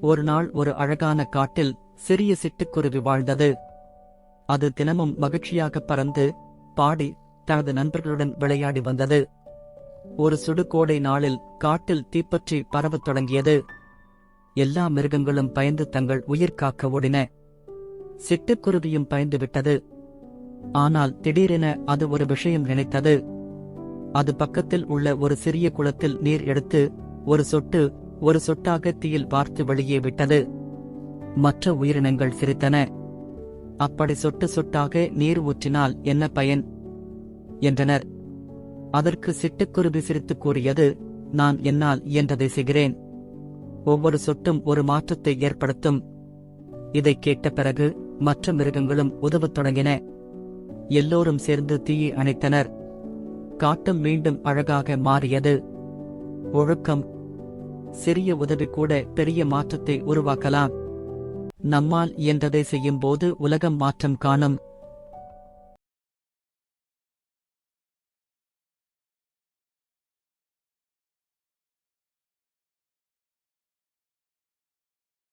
ஒரு நாள் ஒரு அழகான காட்டில் சிறிய சிட்டுக்குருவி வாழ்ந்தது. அது தினமும் மகிழ்ச்சியாக பறந்து பாடி தனது நண்பர்களுடன் விளையாடி வந்தது. ஒரு சுடுகோடை நாளில் காட்டில் தீப்பற்றி பரவத் தொடங்கியது. எல்லா மிருகங்களும் பயந்து தங்கள் உயிர் காக்க ஓடின. சிட்டுக்குருவியும் பயந்து விட்டது. ஆனால் திடீரென அது ஒரு விஷயம் நினைத்தது. அது பக்கத்தில் உள்ள ஒரு சிறிய குளத்தில் நீர் எடுத்து ஒரு சொட்டு ஒரு சொட்டாக தீயில் பார்த்து வெளியே விட்டது. மற்ற உயிரினங்கள் சிரித்தன. அப்படி சொட்டு சொட்டாக நீர் ஊற்றினால் என்ன பயன்? என்றனர். அதற்கு சிட்டுக்குருவி சிரித்து கூறியது நான் என்னால் இயன்றதை செய்கிறேன். ஒவ்வொரு சொட்டும் ஒரு மாற்றத்தை ஏற்படுத்தும். இதைக் கேட்ட பிறகு மற்ற மிருகங்களும் உதவத் தொடங்கின. எல்லோரும் சேர்ந்து தீயை அணைத்தனர். காட்டும் மீண்டும் அழகாக மாறியது. ஒழுக்கம் சிறிய உதவி கூட பெரிய மாற்றத்தை உருவாக்கலாம். நம்மால் இயன்றதை செய்யும்போது உலகம் மாற்றம் காணும்.